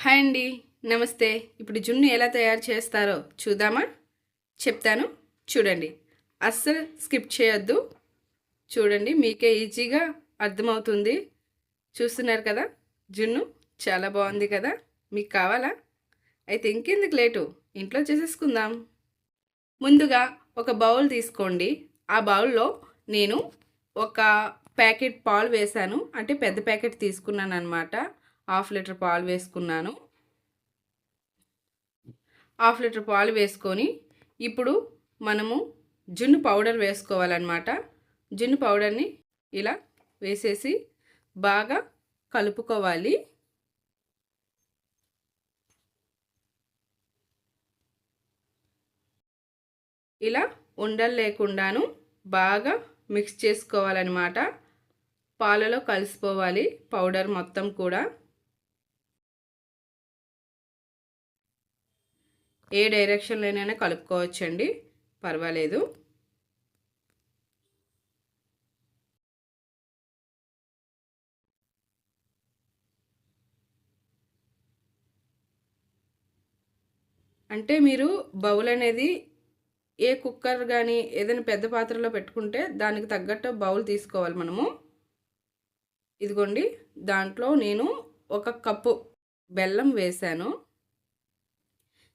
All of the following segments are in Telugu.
హాయ్ అండి. నమస్తే. ఇప్పుడు జున్ను ఎలా తయారు చేస్తారో చూద్దామా? చెప్తాను. చూడండి. అస్సలు స్కిప్ చేయొద్దు. చూడండి మీకే ఈజీగా అర్థమవుతుంది. చూస్తున్నారు కదా? జున్ను చాలా బాగుంది కదా? మీకు కావాలా? అయితే ఇంకెందుకు లేటు? ఇంట్లో చేసేసుకుందాం. ముందుగా ఒక బౌల్ తీసుకోండి. ఆ బౌల్లో నేను ఒక ప్యాకెట్ పాలు వేశాను. అంటే పెద్ద ప్యాకెట్ తీసుకున్నాను అనమాట హాఫ్ లీటర్ పాలు వేసుకున్నాను. హాఫ్ లీటర్ పాలు వేసుకొని ఇప్పుడు మనము జున్ను పౌడర్ వేసుకోవాలన్నమాట. జున్ను పౌడర్ని ఇలా వేసేసి బాగా కలుపుకోవాలి. ఇలా ఉండలు లేకుండాను బాగా మిక్స్ చేసుకోవాలన్నమాట. పాలలో కలిసిపోవాలి పౌడర్ మొత్తం కూడా. ఏ డైరెక్షన్లోనైనా కలుపుకోవచ్చండి. పర్వాలేదు. అంటే మీరు బౌల్ అనేది ఏ కుక్కర్ కానీ ఏదైనా పెద్ద పాత్రలో పెట్టుకుంటే దానికి తగ్గట్టు బౌల్ తీసుకోవాలి మనము. ఇదిగోండి దాంట్లో నేను ఒక కప్పు బెల్లం వేశాను.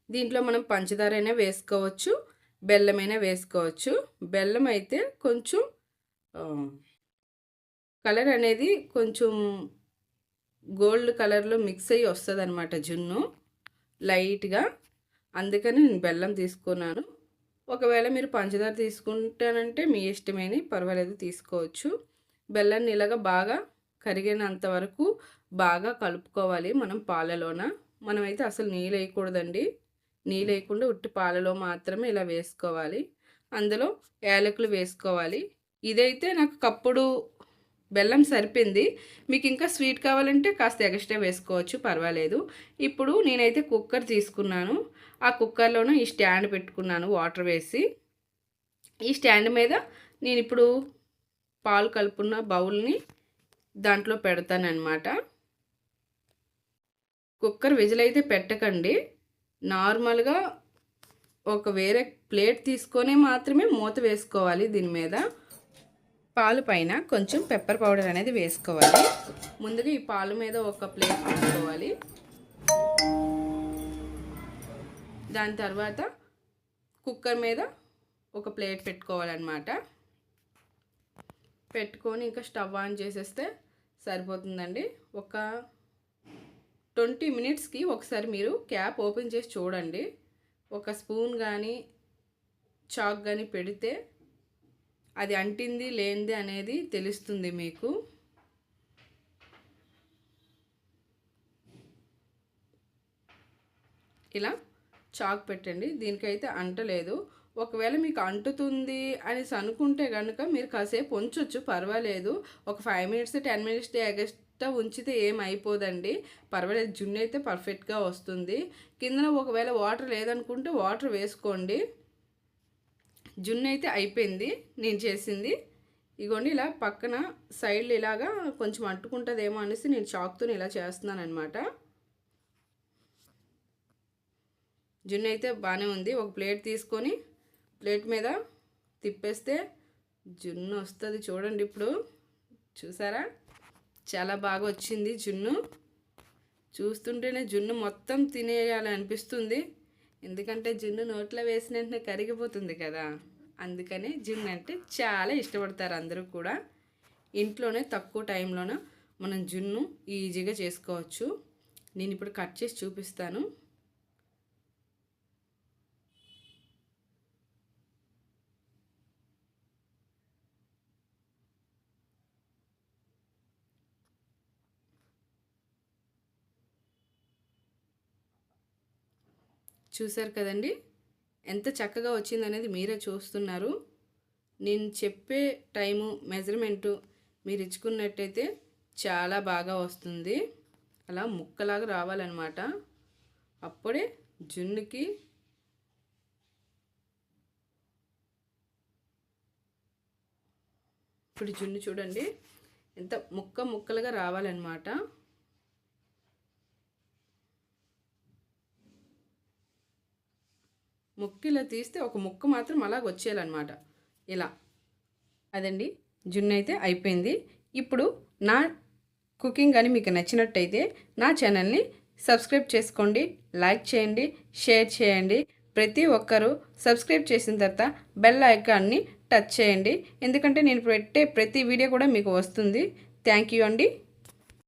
దీంట్లో మనం పంచదార అయినా వేసుకోవచ్చు బెల్లమైనా వేసుకోవచ్చు. బెల్లం అయితే కొంచెం కలర్ అనేది కొంచెం గోల్డ్ కలర్లో మిక్స్ అయ్యి వస్తుంది అనమాట జున్ను లైట్గా. అందుకని నేను బెల్లం తీసుకున్నాను. ఒకవేళ మీరు పంచదార తీసుకుంటానంటే మీ ఇష్టమేని పర్వాలేదు తీసుకోవచ్చు. బెల్లాన్ని ఇలాగ బాగా కరిగినంత వరకు బాగా కలుపుకోవాలి మనం పాలలోన. మనమైతే అసలు నీళ్ళు వేయకూడదండి. నీళ్ళు వేయకుండా ఉట్టి పాలలో మాత్రమే ఇలా వేసుకోవాలి. అందులో యాలకులు వేసుకోవాలి. ఇదైతే నాకు కప్పుడు బెల్లం సరిపోయింది మీకు ఇంకా స్వీట్ కావాలంటే కాస్త ఎగస్ట్రా వేసుకోవచ్చు పర్వాలేదు. ఇప్పుడు నేనైతే కుక్కర్ తీసుకున్నాను. ఆ కుక్కర్లోనూ ఈ స్టాండ్ పెట్టుకున్నాను వాటర్ వేసి. ఈ స్టాండ్ మీద నేను ఇప్పుడు పాలు కలుపున్న బౌల్ని దాంట్లో పెడతానమాట కుక్కర్ విజిల్ అయితే పెట్టకండి. నార్మల్గా ఒక వేరే ప్లేట్ తీసుకొని మాత్రమే మూత వేసుకోవాలి దీని మీద. పాలు పైన కొంచెం పెప్పర్ పౌడర్ అనేది వేసుకోవాలి. ముందుగా ఈ పాలు మీద ఒక ప్లేట్ పెట్టుకోవాలి దాని తర్వాత కుక్కర్ మీద ఒక ప్లేట్ పెట్టుకోవాలన్నమాట. పెట్టుకొని ఇంకా స్టవ్ ఆన్ చేసేస్తే సరిపోతుందండి. ఒక ట్వంటీ మినిట్స్కి ఒకసారి మీరు క్యాప్ ఓపెన్ చేసి చూడండి. ఒక స్పూన్ కానీ చాక్ కానీ పెడితే అది అంటింది లేనిది అనేది తెలుస్తుంది మీకు. ఇలా చాక్ పెట్టండి. దీనికైతే అంటలేదు. ఒకవేళ మీకు అంటుతుంది అనేసి అనుకుంటే కనుక మీరు కాసేపు ఉంచవచ్చు పర్వాలేదు. ఒక five minutes ten minutes extra ఉంచితే ఏం అయిపోదండి పర్వాలేదు జున్ను అయితే పర్ఫెక్ట్గా వస్తుంది. కిందన ఒకవేళ వాటర్ లేదనుకుంటే వాటర్ వేసుకోండి. జున్ను అయితే అయిపోయింది నేను చేసింది. ఇగోండి ఇలా పక్కన సైడ్లు ఇలాగా కొంచెం అంటుకుంటుందేమో అనేసి నేను చాక్తో ఇలా చేస్తున్నాను అనమాట జున్ను అయితే బాగానే ఉంది. ఒక ప్లేట్ తీసుకొని ప్లేట్ మీద తిప్పేస్తే జున్ను వస్తుంది చూడండి ఇప్పుడు. చూసారా? చాలా బాగా వచ్చింది జున్ను. చూస్తుంటేనే జున్ను మొత్తం తినేయాలి అనిపిస్తుంది. ఎందుకంటే జున్ను నోట్లో వేసిన వెంటనే కరిగిపోతుంది కదా. అందుకని జున్ను అంటే చాలా ఇష్టపడతారు అందరూ కూడా. ఇంట్లోనే తక్కువ టైంలోనే మనం జున్ను ఈజీగా చేసుకోవచ్చు. నేను ఇప్పుడు కట్ చేసి చూపిస్తాను. చూసారు కదండి? ఎంత చక్కగా వచ్చిందనేది మీరే చూస్తున్నారు. నేను చెప్పే టైము మెజర్మెంటు మీరు ఇచ్చుకున్నట్టయితే చాలా బాగా వస్తుంది. అలా ముక్కలాగా రావాలన్నమాట. అప్పుడే జున్నుకి ఇప్పుడు జున్ను చూడండి. ఎంత ముక్క ముక్కలుగా రావాలన్నమాట. ముక్కు ఇలా తీస్తే ఒక ముక్క మాత్రం అలాగ వచ్చేయాలన్నమాట. ఇలా. అదండి. జున్ను అయితే అయిపోయింది. ఇప్పుడు నా కుకింగ్ అని మీకు నచ్చినట్టయితే నా ఛానల్ని సబ్స్క్రైబ్ చేసుకోండి లైక్ చేయండి షేర్ చేయండి. ప్రతి ఒక్కరూ సబ్స్క్రైబ్ చేసిన తర్వాత బెల్ ఐకాన్ని టచ్ చేయండి. ఎందుకంటే నేను పెట్టే ప్రతి వీడియో కూడా మీకు వస్తుంది. థ్యాంక్ యూ అండి.